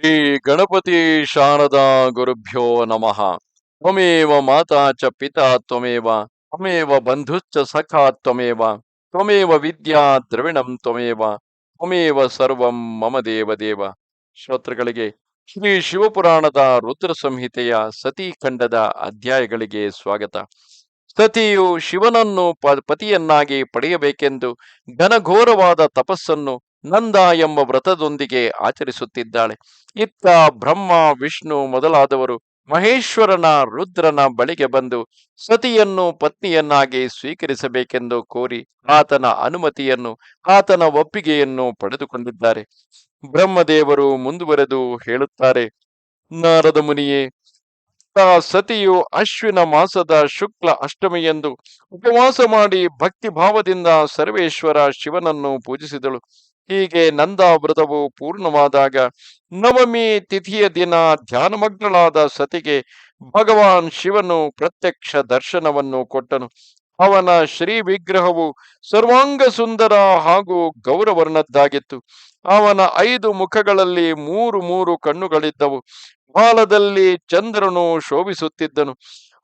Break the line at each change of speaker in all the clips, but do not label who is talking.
ಶ್ರೀ ಗಣಪತಿ ಶಾರದಾ ಗುರುಭ್ಯೋ ನಮಃ. ತ್ವಮೇವ ಮಾತಾ ಚ ಪಿತಾ ತ್ವಮೇವ ತ್ವಮೇವ ಬಂಧುಶ್ಚ ಸಖಾ ತ್ವಮೇವ ತ್ವಮೇವ ವಿದ್ಯಾ ದ್ರವಿಣಂ ತ್ವಮೇವ ತ್ವಮೇವ ಸರ್ವಂ ಮಮ ದೇವ ದೇವ. ಶ್ರೋತೃಗಳಿಗೆ, ಶ್ರೀ ಶಿವಪುರಾಣದ ರುದ್ರ ಸಂಹಿತೆಯ ಸತೀಖಂಡದ ಅಧ್ಯಾಯಗಳಿಗೆ ಸ್ವಾಗತ. ಸತಿಯು ಶಿವನನ್ನು ಪತಿಯನ್ನಾಗಿ ಪಡೆಯಬೇಕೆಂದು ಘನಘೋರವಾದ ತಪಸ್ಸನ್ನು ನಂದ ಎಂಬ ವ್ರತದೊಂದಿಗೆ ಆಚರಿಸುತ್ತಿದ್ದಾಳೆ. ಇತ್ತ ಬ್ರಹ್ಮ, ವಿಷ್ಣು ಮೊದಲಾದವರು ಮಹೇಶ್ವರನ ರುದ್ರನ ಬಳಿಗೆ ಬಂದು ಸತಿಯನ್ನು ಪತ್ನಿಯನ್ನಾಗಿ ಸ್ವೀಕರಿಸಬೇಕೆಂದು ಕೋರಿ ಆತನ ಅನುಮತಿಯನ್ನು, ಆತನ ಒಪ್ಪಿಗೆಯನ್ನು ಪಡೆದುಕೊಂಡಿದ್ದಾರೆ. ಬ್ರಹ್ಮದೇವರು ಮುಂದುವರೆದು ಹೇಳುತ್ತಾರೆ, ನಾರದ ಮುನಿಯೇ ಸತಿಯು ಅಶ್ವಿನ ಮಾಸದ ಶುಕ್ಲ ಅಷ್ಟಮಿಯೆಂದು ಉಪವಾಸ ಮಾಡಿ ಭಕ್ತಿ ಭಾವದಿಂದ ಸರ್ವೇಶ್ವರ ಶಿವನನ್ನು ಪೂಜಿಸಿದಳು. ಹೀಗೆ ನಂದ ವ್ರತವು ಪೂರ್ಣವಾದಾಗ ನವಮಿ ತಿಥಿಯ ದಿನ ಧ್ಯಾನಮಗ್ನಳಾದ ಸತಿಗೆ ಭಗವಾನ್ ಶಿವನು ಪ್ರತ್ಯಕ್ಷ ದರ್ಶನವನ್ನು ಕೊಟ್ಟನು. ಅವನ ಶ್ರೀ ವಿಗ್ರಹವು ಸರ್ವಾಂಗ ಸುಂದರ ಹಾಗೂ ಗೌರವರ್ಣದ್ದಾಗಿತ್ತು. ಅವನ ಐದು ಮುಖಗಳಲ್ಲಿ ಮೂರು ಮೂರು ಕಣ್ಣುಗಳಿದ್ದವು. ಬಾಲದಲ್ಲಿ ಚಂದ್ರನು ಶೋಭಿಸುತ್ತಿದ್ದನು.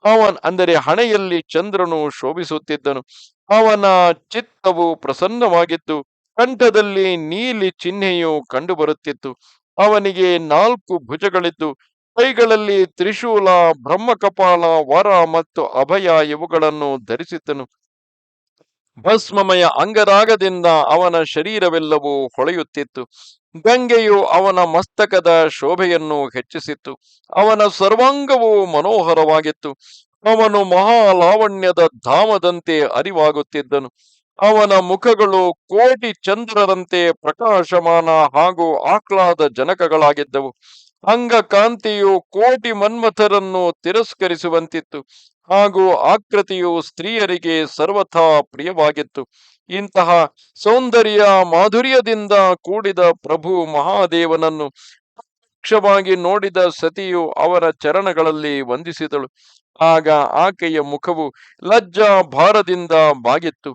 ಅವನ್ ಅಂದರೆ ಹಣೆಯಲ್ಲಿ ಚಂದ್ರನು ಶೋಭಿಸುತ್ತಿದ್ದನು. ಅವನ ಚಿತ್ತವು ಪ್ರಸನ್ನವಾಗಿತ್ತು. ಕಂಠದಲ್ಲಿ ನೀಲಿ ಚಿಹ್ನೆಯು ಕಂಡುಬರುತ್ತಿತ್ತು. ಅವನಿಗೆ ನಾಲ್ಕು ಭುಜಗಳಿದ್ದು, ಕೈಗಳಲ್ಲಿ ತ್ರಿಶೂಲ, ಬ್ರಹ್ಮಕಪಾಲ, ವರ ಮತ್ತು ಅಭಯ ಇವುಗಳನ್ನು ಧರಿಸಿದ್ದನು. ಭಸ್ಮಮಯ ಅಂಗರಾಗದಿಂದ ಅವನ ಶರೀರವೆಲ್ಲವೂ ಹೊಳೆಯುತ್ತಿತ್ತು. ಗಂಗೆಯು ಅವನ ಮಸ್ತಕದ ಶೋಭೆಯನ್ನು ಹೆಚ್ಚಿಸಿತ್ತು. ಅವನ ಸರ್ವಾಂಗವು ಮನೋಹರವಾಗಿತ್ತು. ಅವನು ಮಹಾಲಾವಣ್ಯದ ಧಾಮದಂತೆ ಅರಿವಾಗುತ್ತಿದ್ದನು. ಅವನ ಮುಖಗಳು ಕೋಟಿ ಚಂದ್ರರಂತೆ ಪ್ರಕಾಶಮಾನ ಹಾಗೂ ಆಹ್ಲಾದ ಜನಕಗಳಾಗಿದ್ದವು. ಅಂಗಕಾಂತಿಯು ಕೋಟಿ ಮನ್ಮಥರನ್ನು ತಿರಸ್ಕರಿಸುವಂತಿತ್ತು ಹಾಗೂ ಆಕೃತಿಯು ಸ್ತ್ರೀಯರಿಗೆ ಸರ್ವಥಾ ಪ್ರಿಯವಾಗಿತ್ತು. ಇಂತಹ ಸೌಂದರ್ಯ ಮಾಧುರ್ಯದಿಂದ ಕೂಡಿದ ಪ್ರಭು ಮಹಾದೇವನನ್ನು ಪ್ರತ್ಯಕ್ಷವಾಗಿ ನೋಡಿದ ಸತಿಯು ಅವರ ಚರಣಗಳಲ್ಲಿ ವಂದಿಸಿದಳು. ಆಗ ಆಕೆಯ ಮುಖವು ಲಜ್ಜಾ ಭಾರದಿಂದ ಬಾಗಿತ್ತು.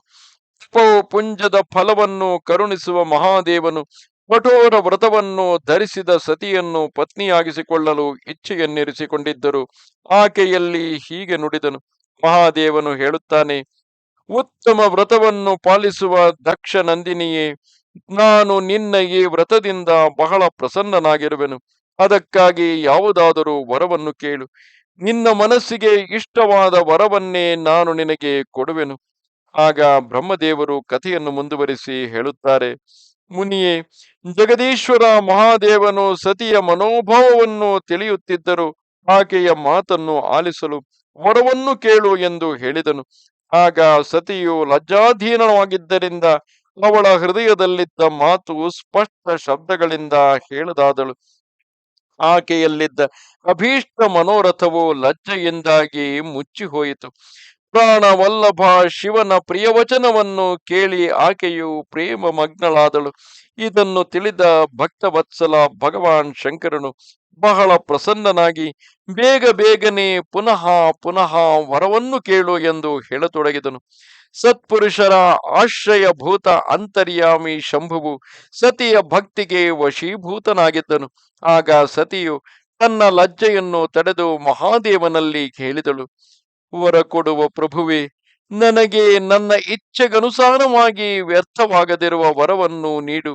ತಪೋ ಪುಂಜದ ಫಲವನ್ನು ಕರುಣಿಸುವ ಮಹಾದೇವನು, ಕಠೋರ ವ್ರತವನ್ನು ಧರಿಸಿದ ಸತಿಯನ್ನು ಪತ್ನಿಯಾಗಿಸಿಕೊಳ್ಳಲು ಇಚ್ಛೆಯನ್ನಿರಿಸಿಕೊಂಡಿದ್ದರು. ಆಕೆಯಲ್ಲಿ ಹೀಗೆ ನುಡಿದನು. ಮಹಾದೇವನು ಹೇಳುತ್ತಾನೆ, ಉತ್ತಮ ವ್ರತವನ್ನು ಪಾಲಿಸುವ ದಕ್ಷ ನಂದಿನಿಯೇ ನಾನು ನಿನ್ನ ಈ ವ್ರತದಿಂದ ಬಹಳ ಪ್ರಸನ್ನನಾಗಿರುವೆನು. ಅದಕ್ಕಾಗಿ ಯಾವುದಾದರೂ ವರವನ್ನು ಕೇಳು. ನಿನ್ನ ಮನಸ್ಸಿಗೆ ಇಷ್ಟವಾದ ವರವನ್ನೇ ನಾನು ನಿನಗೆ ಕೊಡುವೆನು. ಆಗ ಬ್ರಹ್ಮದೇವರು ಕಥೆಯನ್ನು ಮುಂದುವರಿಸಿ ಹೇಳುತ್ತಾರೆ, ಮುನಿಯೇ, ಜಗದೀಶ್ವರ ಮಹಾದೇವನು ಸತಿಯ ಮನೋಭಾವವನ್ನು ತಿಳಿಯುತ್ತಿದ್ದರು, ಆಕೆಯ ಮಾತನ್ನು ಆಲಿಸಲು ವರವನ್ನು ಕೇಳು ಎಂದು ಹೇಳಿದನು. ಆಗ ಸತಿಯು ಲಜ್ಜಾಧೀನವಾಗಿದ್ದರಿಂದ ಅವಳ ಹೃದಯದಲ್ಲಿದ್ದ ಮಾತು ಸ್ಪಷ್ಟ ಶಬ್ದಗಳಿಂದ ಹೇಳದಾದಳು. ಆಕೆಯಲ್ಲಿದ್ದ ಅಭೀಷ್ಟ ಮನೋರಥವು ಲಜ್ಜೆಯಿಂದಾಗಿ ಮುಚ್ಚಿ ಹೋಯಿತು ಪ್ರಾಣ ವಲ್ಲಭ ಶಿವನ ಪ್ರಿಯವಚನವನ್ನು ಕೇಳಿ ಆಕೆಯು ಪ್ರೇಮ ಮಗ್ನಳಾದಳು ಇದನ್ನು ತಿಳಿದ ಭಕ್ತವತ್ಸಲ ಭಗವಾನ್ ಶಂಕರನು ಬಹಳ ಪ್ರಸನ್ನನಾಗಿ, ಬೇಗ ಬೇಗನೆ ಪುನಃ ಪುನಃ ವರವನ್ನು ಕೇಳು ಎಂದು ಹೇಳತೊಡಗಿದನು. ಸತ್ಪುರುಷರ ಆಶ್ರಯಭೂತ ಅಂತರ್ಯಾಮಿ ಶಂಭುವು ಸತಿಯ ಭಕ್ತಿಗೆ ವಶೀಭೂತನಾಗಿದ್ದನು. ಆಗ ಸತಿಯು ತನ್ನ ಲಜ್ಜೆಯನ್ನು ತಡೆದು ಮಹಾದೇವನಲ್ಲಿ ಹೇಳಿದಳು ವರ ಕೊಡುವ ಪ್ರಭುವೆ, ನನಗೆ ನನ್ನ ಇಚ್ಛೆಗನುಸಾರವಾಗಿ ವ್ಯರ್ಥವಾಗದಿರುವ ವರವನ್ನು ನೀಡು.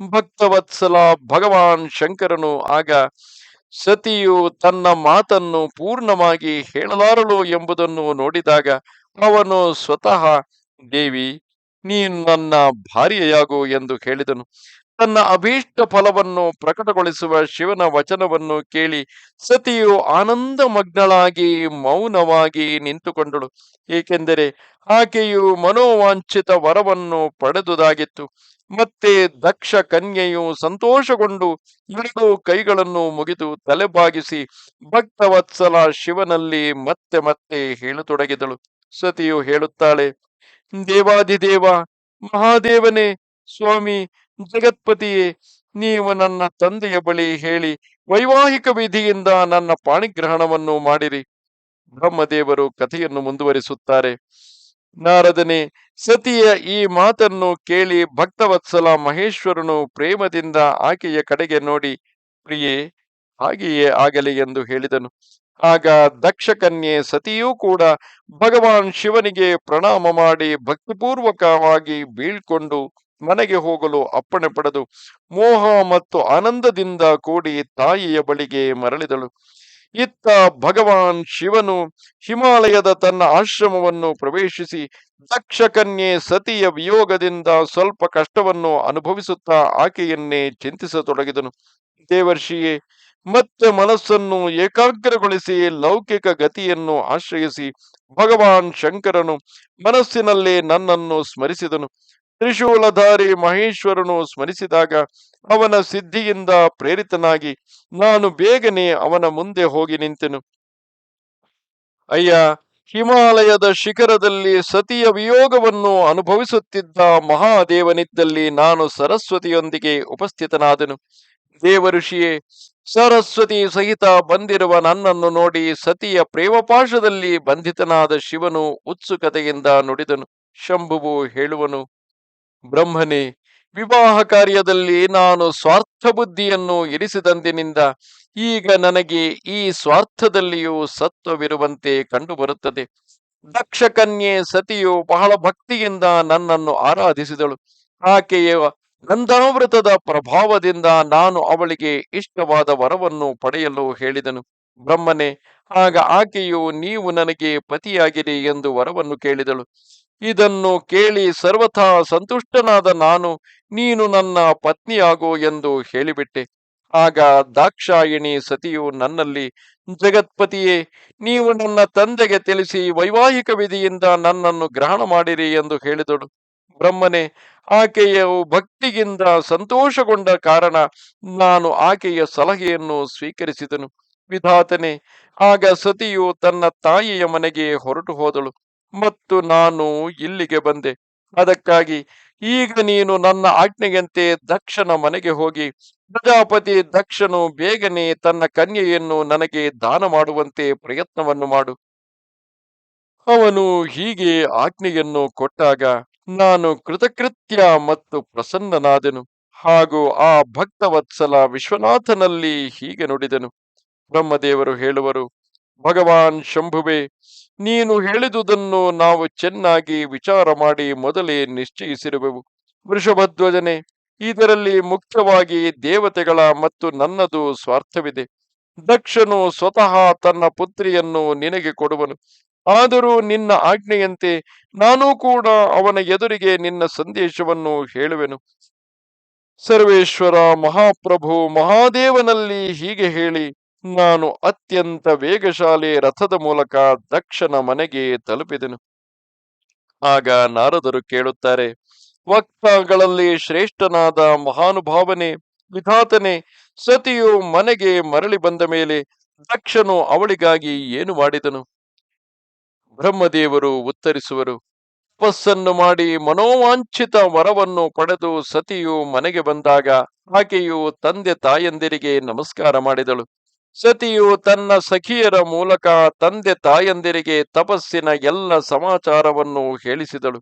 ಭಕ್ತವತ್ಸಲ ಭಗವಾನ್ ಶಂಕರನು ಆಗ, ಸತಿಯು ತನ್ನ ಮಾತನ್ನು ಪೂರ್ಣವಾಗಿ ಹೇಳಲಾರಳು ಎಂಬುದನ್ನು ನೋಡಿದಾಗ ಅವನು ಸ್ವತಃ, ದೇವಿ, ನೀನು ನನ್ನ ಭಾರ್ಯೆಯಾಗು ಎಂದು ಹೇಳಿದನು. ತನ್ನ ಅಭೀಷ್ಟ ಫಲವನ್ನು ಪ್ರಕಟಗೊಳಿಸುವ ಶಿವನ ವಚನವನ್ನು ಕೇಳಿ ಸತಿಯು ಆನಂದ ಮಗ್ನಳಾಗಿ ಮೌನವಾಗಿ ನಿಂತುಕೊಂಡಳು. ಏಕೆಂದರೆ ಆಕೆಯು ಮನೋವಾಂಛಿತ ವರವನ್ನು ಪಡೆದುದಾಗಿತ್ತು. ಮತ್ತೆ ದಕ್ಷ ಕನ್ಯೆಯು ಸಂತೋಷಗೊಂಡು ಎರಡು ಕೈಗಳನ್ನು ಮುಗಿದು ತಲೆಬಾಗಿಸಿ ಭಕ್ತವತ್ಸಲ ಶಿವನಲ್ಲಿ ಮತ್ತೆ ಮತ್ತೆ ಹೇಳತೊಡಗಿದಳು. ಸತಿಯು ಹೇಳುತ್ತಾಳೆ, ದೇವಾದಿದೇವ, ಮಹಾದೇವನೇ, ಸ್ವಾಮಿ ಜಗತ್ಪತಿಯೇ ನೀವು ನನ್ನ ತಂದೆಯ ಬಳಿ ಹೇಳಿ ವೈವಾಹಿಕ ವಿಧಿಯಿಂದ ನನ್ನ ಪಾಣಿಗ್ರಹಣವನ್ನು ಮಾಡಿರಿ. ಬ್ರಹ್ಮದೇವರು ಕಥೆಯನ್ನು ಮುಂದುವರಿಸುತ್ತಾರೆ. ನಾರದನೆ, ಸತಿಯ ಈ ಮಾತನ್ನು ಕೇಳಿ ಭಕ್ತವತ್ಸಲ ಮಹೇಶ್ವರನು ಪ್ರೇಮದಿಂದ ಆಕೆಯ ಕಡೆಗೆ ನೋಡಿ, ಪ್ರಿಯೇ, ಹಾಗೆಯೇ ಆಗಲಿ ಎಂದು ಹೇಳಿದನು. ಆಗ ದಕ್ಷ ಕನ್ಯೆ ಸತಿಯೂ ಕೂಡ ಭಗವಾನ್ ಶಿವನಿಗೆ ಪ್ರಣಾಮ ಮಾಡಿ ಭಕ್ತಿಪೂರ್ವಕವಾಗಿ ಬೀಳ್ಕೊಂಡು ಮನೆಗೆ ಹೋಗಲು ಅಪ್ಪಣೆ ಪಡೆದು ಮೋಹ ಮತ್ತು ಆನಂದದಿಂದ ಕೂಡಿ ತಾಯಿಯ ಬಳಿಗೆ ಮರಳಿದಳು. ಇತ್ತ ಭಗವಾನ್ ಶಿವನು ಹಿಮಾಲಯದ ತನ್ನ ಆಶ್ರಮವನ್ನು ಪ್ರವೇಶಿಸಿ ದಕ್ಷ ಕನ್ಯೆ ಸತಿಯ ವಿಯೋಗದಿಂದ ಸ್ವಲ್ಪ ಕಷ್ಟವನ್ನು ಅನುಭವಿಸುತ್ತಾ ಆಕೆಯನ್ನೇ ಚಿಂತಿಸತೊಡಗಿದನು. ದೇವರ್ಷಿಯೇ ಮತ್ತೆ ಮನಸ್ಸನ್ನು ಏಕಾಗ್ರಗೊಳಿಸಿ ಲೌಕಿಕ ಗತಿಯನ್ನು ಆಶ್ರಯಿಸಿ ಭಗವಾನ್ ಶಂಕರನು ಮನಸ್ಸಿನಲ್ಲೇ ನನ್ನನ್ನು ಸ್ಮರಿಸಿದನು. ತ್ರಿಶೂಲಧಾರಿ ಮಹೇಶ್ವರನು ಸ್ಮರಿಸಿದಾಗ ಅವನ ಸಿದ್ಧಿಯಿಂದ ಪ್ರೇರಿತನಾಗಿ, ನಾನು ಬೇಗನೆ ಅವನ ಮುಂದೆ ಹೋಗಿ ನಿಂತೆನು. ಅಯ್ಯ, ಹಿಮಾಲಯದ ಶಿಖರದಲ್ಲಿ ಸತಿಯ ವಿಯೋಗವನ್ನು ಅನುಭವಿಸುತ್ತಿದ್ದ ಮಹಾದೇವನಿದ್ದಲ್ಲಿ ನಾನು ಸರಸ್ವತಿಯೊಂದಿಗೆ ಉಪಸ್ಥಿತನಾದನು. ದೇವಋಷಿಯೇ, ಸರಸ್ವತಿ ಸಹಿತ ಬಂದಿರುವ ನನ್ನನ್ನು ನೋಡಿ ಸತಿಯ ಪ್ರೇಮಪಾಶದಲ್ಲಿ ಬಂಧಿತನಾದ ಶಿವನು ಉತ್ಸುಕತೆಯಿಂದ ನುಡಿದನು. ಶಂಭುವು ಹೇಳುವನು ಬ್ರಹ್ಮನೇ ವಿವಾಹ ಕಾರ್ಯದಲ್ಲಿ ನಾನು ಸ್ವಾರ್ಥ ಬುದ್ಧಿಯನ್ನು ಇರಿಸಿದಂದಿನಿಂದ ಈಗ ನನಗೆ ಈ ಸ್ವಾರ್ಥದಲ್ಲಿಯೂ ಸತ್ವವಿರುವಂತೆ ಕಂಡುಬರುತ್ತದೆ. ದಕ್ಷ ಕನ್ಯೆ ಸತಿಯು ಬಹಳ ಭಕ್ತಿಯಿಂದ ನನ್ನನ್ನು ಆರಾಧಿಸಿದಳು. ಆಕೆಯ ಗಂಧಾಮೃತದ ಪ್ರಭಾವದಿಂದ ನಾನು ಅವಳಿಗೆ ಇಷ್ಟವಾದ ವರವನ್ನು ಪಡೆಯಲು ಹೇಳಿದನು. ಬ್ರಹ್ಮನೇ, ಆಗ ಆಕೆಯು, ನೀವು ನನಗೆ ಪತಿಯಾಗಿರಿ ಎಂದು ವರವನ್ನು ಕೇಳಿದಳು. ಇದನ್ನು ಕೇಳಿ ಸರ್ವಥಾ ಸಂತುಷ್ಟನಾದ ನಾನು, ನೀನು ನನ್ನ ಪತ್ನಿಯಾಗು ಎಂದು ಹೇಳಿಬಿಟ್ಟೆ. ಆಗ ದಾಕ್ಷಾಯಿಣಿ ಸತಿಯು ನನ್ನಲ್ಲಿ, ಜಗತ್ಪತಿಯೇ, ನೀವು ನನ್ನ ತಂದೆಗೆ ತಿಳಿಸಿ ವೈವಾಹಿಕ ವಿಧಿಯಿಂದ ನನ್ನನ್ನು ಗ್ರಹಣ ಮಾಡಿರಿ ಎಂದು ಹೇಳಿದಳು. ಬ್ರಹ್ಮನೇ, ಆಕೆಯ ಭಕ್ತಿಗಿಂತ ಸಂತೋಷಗೊಂಡ ಕಾರಣ ನಾನು ಆಕೆಯ ಸಲಹೆಯನ್ನು ಸ್ವೀಕರಿಸಿದನು. ವಿಧಾತನೆ, ಆಗ ಸತಿಯು ತನ್ನ ತಾಯಿಯ ಮನೆಗೆ ಹೊರಟು ಹೋದಳು. ಮತ್ತು ನಾನು ಇಲ್ಲಿಗೆ ಬಂದೆ. ಅದಕ್ಕಾಗಿ ಈಗ ನೀನು ನನ್ನ ಆಜ್ಞೆಯಂತೆ ದಕ್ಷನ ಮನೆಗೆ ಹೋಗಿ. ಪ್ರಜಾಪತಿ ದಕ್ಷನು ಬೇಗನೆ ತನ್ನ ಕನ್ಯೆಯನ್ನು ನನಗೆ ದಾನ ಮಾಡುವಂತೆ ಪ್ರಯತ್ನವನ್ನು ಮಾಡು. ಅವನು ಹೀಗೆ ಆಜ್ಞೆಯನ್ನು ಕೊಟ್ಟಾಗ ನಾನು ಕೃತಕೃತ್ಯ ಮತ್ತು ಪ್ರಸನ್ನನಾದೆನು. ಹಾಗೂ ಆ ಭಕ್ತವತ್ಸಲ ವಿಶ್ವನಾಥನಲ್ಲಿ ಹೀಗೆ ನುಡಿದನು. ಬ್ರಹ್ಮದೇವರು ಹೇಳುವರು ಭಗವಾನ್ ಶಂಭುವೆ, ನೀನು ಹೇಳಿದುದನ್ನು ನಾವು ಚೆನ್ನಾಗಿ ವಿಚಾರ ಮಾಡಿ ಮೊದಲೇ ನಿಶ್ಚಯಿಸಿರುವೆವು. ವೃಷಭಧ್ವಜನೆ, ಇದರಲ್ಲಿ ಮುಖ್ಯವಾಗಿ ದೇವತೆಗಳ ಮತ್ತು ನನ್ನದು ಸ್ವಾರ್ಥವಿದೆ. ದಕ್ಷನು ಸ್ವತಃ ತನ್ನ ಪುತ್ರಿಯನ್ನು ನಿನಗೆ ಕೊಡುವನು. ಆದರೂ ನಿನ್ನ ಆಜ್ಞೆಯಂತೆ ನಾನೂ ಕೂಡ ಅವನ ಎದುರಿಗೆ ನಿನ್ನ ಸಂದೇಶವನ್ನು ಹೇಳುವೆನು. ಸರ್ವೇಶ್ವರ ಮಹಾಪ್ರಭು, ಮಹಾದೇವನಲ್ಲಿ ಹೀಗೆ ಹೇಳಿ ನಾನು ಅತ್ಯಂತ ವೇಗಶಾಲಿ ರಥದ ಮೂಲಕ ದಕ್ಷನ ಮನೆಗೆ ತಲುಪಿದೆನು. ಆಗ ನಾರದರು ಕೇಳುತ್ತಾರೆ, ವಕ್ತಗಳಲ್ಲಿ ಶ್ರೇಷ್ಠನಾದ ಮಹಾನುಭಾವನೆ, ವಿಧಾತನೆ, ಸತಿಯು ಮನೆಗೆ ಮರಳಿ ಬಂದ ಮೇಲೆ ದಕ್ಷನು ಅವಳಿಗಾಗಿ ಏನು ಮಾಡಿದನು? ಬ್ರಹ್ಮದೇವರು ಉತ್ತರಿಸುವರು ತಪಸ್ಸನ್ನು ಮಾಡಿ ಮನೋವಾಂಛಿತ ವರವನ್ನು ಪಡೆದು ಸತಿಯು ಮನೆಗೆ ಬಂದಾಗ ಆಕೆಯು ತಂದೆ ತಾಯಂದಿರಿಗೆ ನಮಸ್ಕಾರ ಮಾಡಿದಳು. ಸತಿಯು ತನ್ನ ಸಖಿಯರ ಮೂಲಕ ತಂದೆ ತಾಯಂದಿರಿಗೆ ತಪಸ್ಸಿನ ಎಲ್ಲ ಸಮಾಚಾರವನ್ನು ಹೇಳಿಸಿದಳು.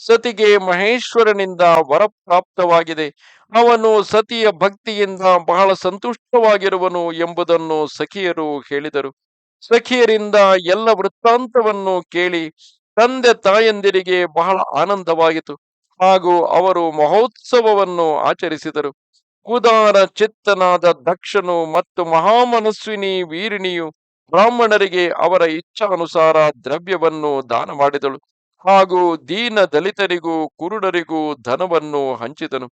ಸತಿಗೆ ಮಹೇಶ್ವರನಿಂದ ವರಪ್ರಾಪ್ತವಾಗಿದೆ ಅವನು ಸತಿಯ ಭಕ್ತಿಯಿಂದ ಬಹಳ ಸಂತುಷ್ಟವಾಗಿರುವನು ಎಂಬುದನ್ನು ಸಖಿಯರು ಹೇಳಿದರು. ಸಖಿಯರಿಂದ ಎಲ್ಲ ವೃತ್ತಾಂತವನ್ನು ಕೇಳಿ ತಂದೆ ತಾಯಂದಿರಿಗೆ ಬಹಳ ಆನಂದವಾಯಿತು. ಹಾಗೂ ಅವರು ಮಹೋತ್ಸವವನ್ನು ಆಚರಿಸಿದರು. ಉದಾರ ಚಿತ್ತನಾದ ದಕ್ಷನು ಮತ್ತು ಮಹಾಮನಸ್ವಿನಿ ವೀರಿಣಿಯು ಬ್ರಾಹ್ಮಣರಿಗೆ ಅವರ ಇಚ್ಛಾನುಸಾರ ದ್ರವ್ಯವನ್ನು ದಾನ ಮಾಡಿದಳು. ಹಾಗೂ ದೀನ ದಲಿತರಿಗೂ ಕುರುಡರಿಗೂ ಧನವನ್ನು ಹಂಚಿದನು.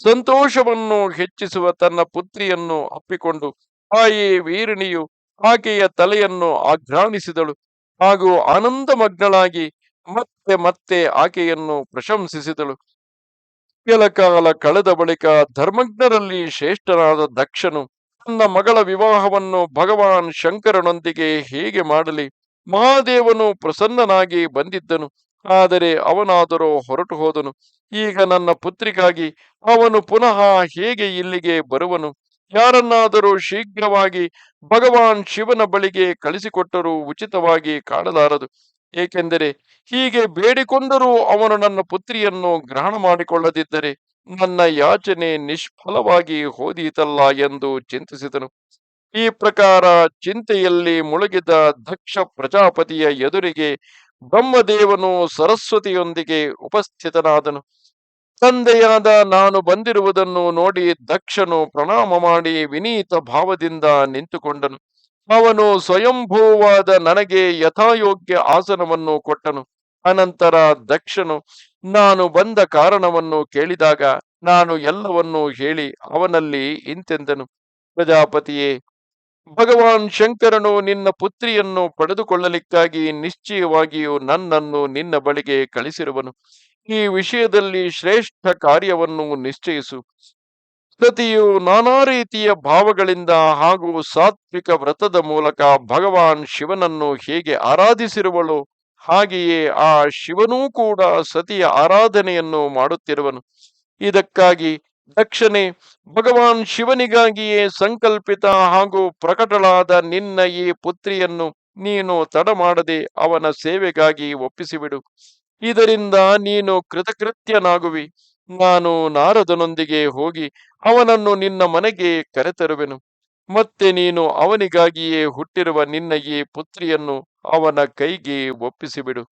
ಸಂತೋಷವನ್ನು ಹೆಚ್ಚಿಸುವ ತನ್ನ ಪುತ್ರಿಯನ್ನು ಅಪ್ಪಿಕೊಂಡು ತಾಯಿ ವೀರಿಣಿಯು ಆಕೆಯ ತಲೆಯನ್ನು ಆಘ್ರಾಣಿಸಿದಳು. ಹಾಗೂ ಆನಂದಮಗ್ನಳಾಗಿ ಮತ್ತೆ ಮತ್ತೆ ಆಕೆಯನ್ನು ಪ್ರಶಂಸಿಸಿದಳು. ಕೆಲ ಕಾಲ ಕಳೆದ ಬಳಿಕ ಧರ್ಮಜ್ಞರಲ್ಲಿ ಶ್ರೇಷ್ಠನಾದ ದಕ್ಷನು ತನ್ನ ಮಗಳ ವಿವಾಹವನ್ನು ಭಗವಾನ್ ಶಂಕರನೊಂದಿಗೆ ಹೇಗೆ ಮಾಡಲಿ ಮಹಾದೇವನು ಪ್ರಸನ್ನನಾಗಿ ಬಂದಿದ್ದನು, ಆದರೆ ಅವನಾದರೂ ಹೊರಟು ಹೋದನು. ಈಗ ನನ್ನ ಪುತ್ರಿಗಾಗಿ ಅವನು ಪುನಃ ಹೇಗೆ ಇಲ್ಲಿಗೆ ಬರುವನು? ಯಾರನ್ನಾದರೂ ಶೀಘ್ರವಾಗಿ ಭಗವಾನ್ ಶಿವನ ಬಳಿಗೆ ಕಳಿಸಿಕೊಟ್ಟರೂ ಉಚಿತವಾಗಿ ಕಾಣಲಾರದು ಏಕೆಂದರೆ ಹೀಗೆ ಬೇಡಿಕೊಂಡರೂ ಅವನು ನನ್ನ ಪುತ್ರಿಯನ್ನು ಗ್ರಹಣ ಮಾಡಿಕೊಳ್ಳದಿದ್ದರೆ ನನ್ನ ಯಾಚನೆ ನಿಷ್ಫಲವಾಗಿ ಹೋದೀತಲ್ಲ ಎಂದು ಚಿಂತಿಸಿದನು. ಈ ಪ್ರಕಾರ ಚಿಂತೆಯಲ್ಲಿ ಮುಳುಗಿದ ದಕ್ಷ ಪ್ರಜಾಪತಿಯ ಎದುರಿಗೆ ಬ್ರಹ್ಮದೇವನು ಸರಸ್ವತಿಯೊಂದಿಗೆ ಉಪಸ್ಥಿತನಾದನು. ತಂದೆಯಾದ ನಾನು ಬಂದಿರುವುದನ್ನು ನೋಡಿ ದಕ್ಷನು ಪ್ರಣಾಮ ಮಾಡಿ ವಿನೀತ ಭಾವದಿಂದ ನಿಂತುಕೊಂಡನು. ಅವನು ಸ್ವಯಂಭೂವಾದ ನನಗೆ ಯಥಾಯೋಗ್ಯ ಆಸನವನ್ನು ಕೊಟ್ಟನು. ಅನಂತರ ದಕ್ಷನು, ನಾನು ಬಂದ ಕಾರಣವನ್ನು ಕೇಳಿದಾಗ ನಾನು ಎಲ್ಲವನ್ನೂ ಹೇಳಿ ಅವನಲ್ಲಿ ಇಂತೆಂದನು. ಪ್ರಜಾಪತಿಯೇ, ಭಗವಾನ್ ಶಂಕರನು ನಿನ್ನ ಪುತ್ರಿಯನ್ನು ಪಡೆದುಕೊಳ್ಳಲಿಕ್ಕಾಗಿ ನಿಶ್ಚಯವಾಗಿಯೂ ನನ್ನನ್ನು ನಿನ್ನ ಬಳಿಗೆ ಕಳಿಸಿರುವನು. ಈ ವಿಷಯದಲ್ಲಿ ಶ್ರೇಷ್ಠ ಕಾರ್ಯವನ್ನು ನಿಶ್ಚಯಿಸು. ಸತಿಯು ನಾನಾ ರೀತಿಯ ಭಾವಗಳಿಂದ ಹಾಗೂ ಸಾತ್ವಿಕ ವ್ರತದ ಮೂಲಕ ಭಗವಾನ್ ಶಿವನನ್ನು ಹೇಗೆ ಆರಾಧಿಸಿರುವಳು, ಹಾಗೆಯೇ ಆ ಶಿವನೂ ಕೂಡ ಸತಿಯ ಆರಾಧನೆಯನ್ನು ಮಾಡುತ್ತಿರುವನು. ಇದಕ್ಕಾಗಿ ದಕ್ಷಣೆ, ಭಗವಾನ್ ಶಿವನಿಗಾಗಿಯೇ ಸಂಕಲ್ಪಿತ ಹಾಗೂ ಪ್ರಕಟಳಾದ ನಿನ್ನ ಈ ಪುತ್ರಿಯನ್ನು ನೀನು ತಡ ಮಾಡದೆ ಅವನ ಸೇವೆಗಾಗಿ ಒಪ್ಪಿಸಿಬಿಡು. ಇದರಿಂದ ನೀನು ಕೃತಕೃತ್ಯನಾಗುವಿ. ನಾನು ನಾರದನೊಂದಿಗೆ ಹೋಗಿ ಅವನನ್ನು ನಿನ್ನ ಮನೆಗೆ ಕರೆತರುವೆನು. ಮತ್ತೆ ನೀನು ಅವನಿಗಾಗಿಯೇ ಹುಟ್ಟಿರುವ ನಿನ್ನ ಈ ಪುತ್ರಿಯನ್ನು ಅವನ ಕೈಗೆ ಒಪ್ಪಿಸಿಬಿಡು.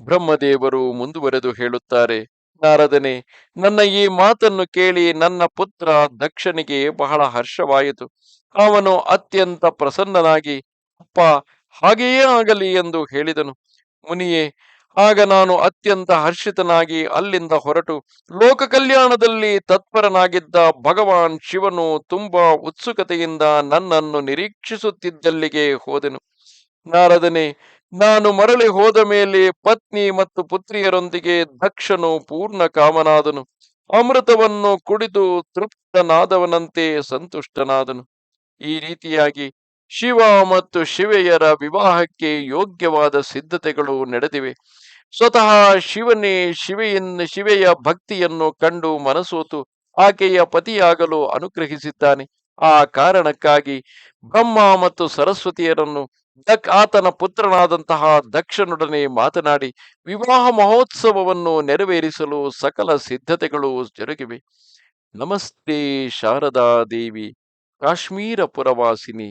ಬ್ರಹ್ಮದೇವರು ಮುಂದುವರೆದು ಹೇಳುತ್ತಾರೆ, ನಾರದನೆ, ನನ್ನ ಈ ಮಾತನ್ನು ಕೇಳಿ ನನ್ನ ಪುತ್ರ ದಕ್ಷನಿಗೆ ಬಹಳ ಹರ್ಷವಾಯಿತು. ಅವನು ಅತ್ಯಂತ ಪ್ರಸನ್ನನಾಗಿ, ಅಪ್ಪ, ಹಾಗೆಯೇ ಆಗಲಿ ಎಂದು ಹೇಳಿದನು. ಮುನಿಯೇ ಆಗ ನಾನು ಅತ್ಯಂತ ಹರ್ಷಿತನಾಗಿ ಅಲ್ಲಿಂದ ಹೊರಟು ಲೋಕ ಕಲ್ಯಾಣದಲ್ಲಿ ತತ್ಪರನಾಗಿದ್ದ ಭಗವಾನ್ ಶಿವನು ತುಂಬಾ ಉತ್ಸುಕತೆಯಿಂದ ನನ್ನನ್ನು ನಿರೀಕ್ಷಿಸುತ್ತಿದ್ದಲ್ಲಿಗೆ ಹೋದೆನು. ನಾರದನೆ, ನಾನು ಮರಳಿ ಹೋದ ಮೇಲೆ ಪತ್ನಿ ಮತ್ತು ಪುತ್ರಿಯರೊಂದಿಗೆ ದಕ್ಷನು ಪೂರ್ಣ ಕಾಮನಾದನು. ಅಮೃತವನ್ನು ಕುಡಿದು ತೃಪ್ತನಾದವನಂತೆ ಸಂತುಷ್ಟನಾದನು. ಈ ರೀತಿಯಾಗಿ ಶಿವ ಮತ್ತು ಶಿವೆಯರ ವಿವಾಹಕ್ಕೆ ಯೋಗ್ಯವಾದ ಸಿದ್ಧತೆಗಳು ನಡೆದಿವೆ. ಸ್ವತಃ ಶಿವನೇ ಶಿವೆಯನ್ನ ಶಿವೆಯ ಭಕ್ತಿಯನ್ನು ಕಂಡು ಮನಸೋತು ಆಕೆಯ ಪತಿಯಾಗಲು ಅನುಗ್ರಹಿಸಿದ್ದಾನೆ. ಆ ಕಾರಣಕ್ಕಾಗಿ ಬ್ರಹ್ಮ ಮತ್ತು ಸರಸ್ವತಿಯರನ್ನು ದಕ್, ಆತನ ಪುತ್ರನಾದಂತಹ ದಕ್ಷನೊಡನೆ ಮಾತನಾಡಿ ವಿವಾಹ ಮಹೋತ್ಸವವನ್ನು ನೆರವೇರಿಸಲು ಸಕಲ ಸಿದ್ಧತೆಗಳು ಜರುಗಿವೆ. ನಮಸ್ತೆ ಶಾರದಾ ದೇವಿ, ಕಾಶ್ಮೀರ ಪುರವಾಸಿನಿ.